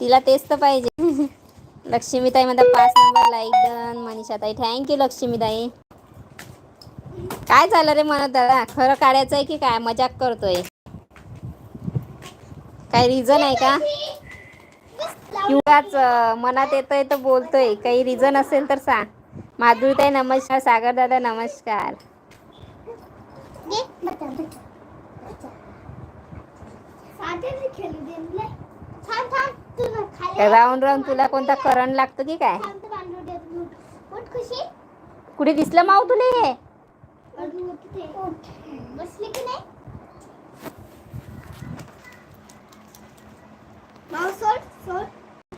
तिला तेच तर पाहिजे. लक्ष्मीताई म्हणतात पाच नंबर लाईक डन मनीषाताई थँक्यू लक्ष्मीताई. काय झालं रे म्हणत दादा? खरं काढायचं आहे की काय? मजाक करतोय. काय रिझन आहे का? किंवाच मनात येतोय तर बोलतोय. काही रिझन असेल तर सांग. माधुरीताई नमस्कार. सागर दादा नमस्कार. थांब थांब. राहून राहून तुला कोणता करंट लागतो की काय? कुठे दिसलं माऊ तुले हे?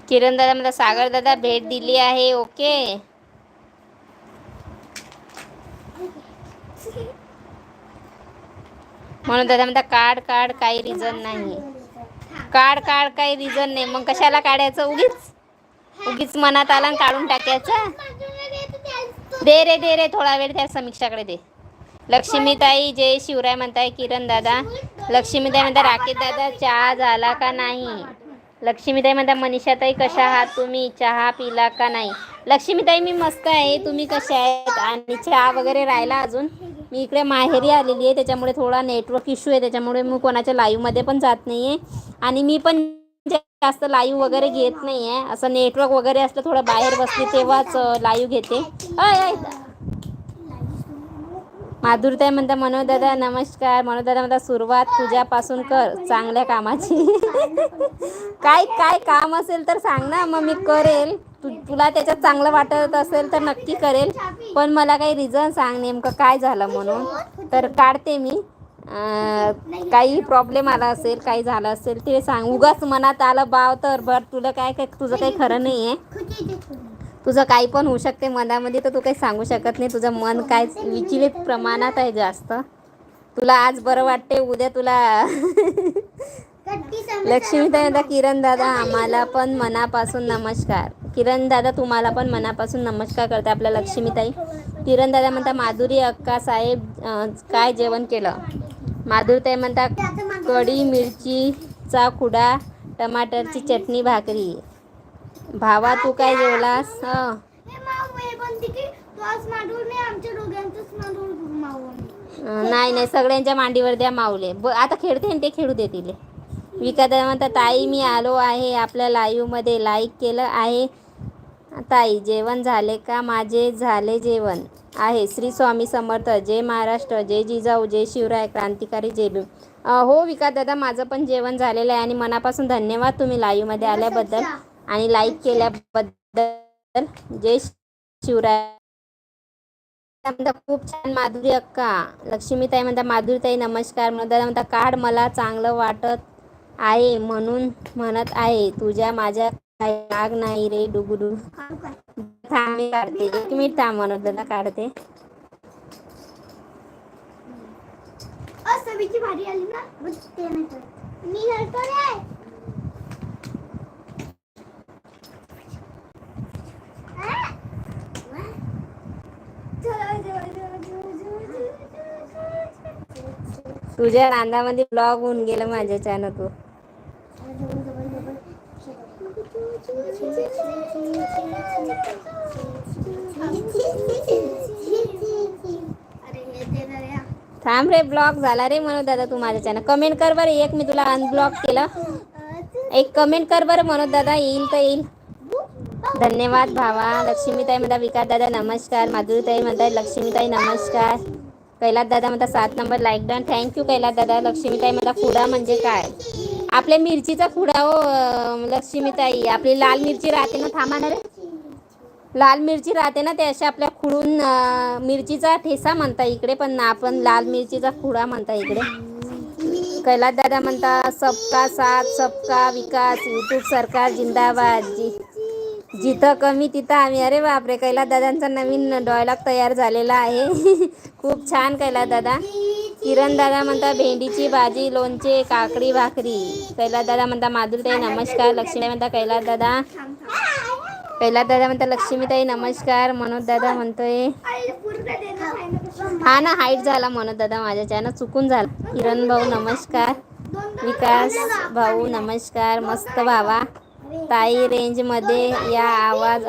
किरण दादा मला सागर दादा भेट दिली आहे ओके? म्हणून दादा म्हणता काढ काढ काही रिझन नाही काढ काढ काही रिझन नाही. मग कशाला काढायचं? उगीच. उगीच मनात आला आणि काढून टाकायचं. दे रे दे रे थोडा वेळ त्या समीक्षाकडे दे. लक्ष्मीताई जय शिवराय म्हणताय किरण दादा. लक्ष्मीताई म्हणता राकेश दादा चहा झाला का नाही? लक्ष्मीताई म्हणता मनीषाताई कशा आहात तुम्ही? चहा पिला का नाही? लक्ष्मीताई मी मस्त आहे. तुम्ही कशा आहेत? आणि चहा वगैरे राहिला अजून? मी इकडे माहेरी आलेली आहे त्याच्यामुळे थोडा नेटवर्क इश्यू आहे त्याच्यामुळे मी कोणाच्या लाईव्हमध्ये पण जात नाही आहे आणि मी पण जास्त लाईव्ह वगैरे घेत नाही आहे असं नेटवर्क वगैरे असलं थोडं बाहेर बसली तेव्हाच लाईव्ह घेते. अय माधुरताई म्हणता मनोज दादा नमस्कार. मनोज दादा म्हणता सुरुवात तुझ्यापासून कर चांगल्या कामाची. काय काय काम असेल तर सांग ना मग मी करेल. तू तुला त्याच्यात चांगलं वाटत असेल तर नक्की करेल. पण मला काही रिझन सांग नेमकं काय झालं म्हणून. तर काढते मी. काही प्रॉब्लेम आला असेल काही झालं असेल ते सांग. उगाच मनात आलं बाव तर बर तुला काय काय तुझं काही खरं नाही आहे तुझं काही पण होऊ शकते मनामध्ये तर तू काही सांगू शकत नाही. तुझं मन काय विचलित प्रमाणात आहे जास्त. तुला आज बरं वाटते उद्या तुला लक्ष्मी दादा किरण दादा आम्हाला पण मनापासून नमस्कार. किरण दादा तुम्हाला पण मनापासून नमस्कार करते आपल्या लक्ष्मीताई. किरण दादा म्हणता माधुरी अक्का साहेब काय जेवण केलं? माधुरीताई म्हणता कढी मिरचीचा खुडा टमाटरची चटणी भाकरी. भावा तू काय जेवलास? नाही नाही सगळ्यांच्या मांडीवर द्या माऊले. ब आता खेळते ना ते खेळू दे तिले. विकादा म्हणता ताई मी आलो आहे आपल्या लाईव्हमध्ये लाईक केलं आहे. ताई जेवण झाले का? माझे झाले जेवण. आहे. श्री स्वामी समर्थ. जय महाराष्ट्र. जय जिजाऊ. जय शिवराय. क्रांतिकारी जय भीम. हो विकास दादा माझं पण जेवण झालेलं आहे आणि मनापासून धन्यवाद तुम्ही लाईव्हमध्ये आल्याबद्दल आणि लाईक केल्याबद्दल. जय शिवराय. म्हणता खूप छान माधुरी अक्का. लक्ष्मीताई म्हणता माधुरीताई नमस्कार. म्हणता म्हणता काढ मला चांगलं वाटत आहे म्हणून म्हणत आहे. तुझ्या माझ्या काही राग नाही रे डुगुडू थांब काढते एक मिनिट थांब म्हणत दादा काढते सवीची भारी आली ना बघ ते नाही करत. मी हरतो रे आ? वा? चला, चला, चला, चला, चला, चला. तुझ्या नांदामध्ये ब्लॉग होऊन गेलं माझ्या चॅनल तू अरे हे ते ना रे. थांब रे ब्लॉक झाला रे म्हणून दादा तू माझ्या कमेंट कर बरं एक मी तुला अनब्लॉक केलं. एक कमेंट कर बरं म्हणत दादा येईल तर येईल. धन्यवाद भावा. लक्ष्मीताई म्हणता विकास दादा नमस्कार. माधुरीताई म्हणतात लक्ष्मीताई नमस्कार. कैलास दादा म्हणता सात number like done thank you Kailas dada. लक्ष्मीताई म्हणता फुडा म्हणजे काय? आपल्या मिरचीचा खुडा हो लक्ष्मीताई. आपली लाल मिरची राहते ना थांबा रे. लाल मिरची राहते ना ते अशा आपल्या खुडून मिरचीचा ठेसा म्हणता इकडे पण आपण लाल मिरचीचा खुडा म्हणता इकडे. कैलास दादा म्हणता सबका साथ सबका विकास युट्यूब सरकार जिंदाबाद. जी जिथं कमी तिथं आम्ही. अरे बापरे कैलास दादांचा नवीन डॉयलॉग तयार झालेला आहे. खूप छान कैलास दादा. किरण दादा म्हणता भेंडीची भाजी लोणचे काकडी भाकरी. कैलास दादा म्हणता माधुरताई नमस्कार. लक्ष्मी म्हणता कैलास दादा. कैलास दादा म्हणता लक्ष्मीताई नमस्कार. मनोज दादा म्हणतोय हा ना हाईट झाला मनोज दादा माझ्याच्या चुकून झाला. किरण भाऊ नमस्कार. विकास भाऊ नमस्कार. मस्त भावा. ताई रेंजमध्ये या आवाज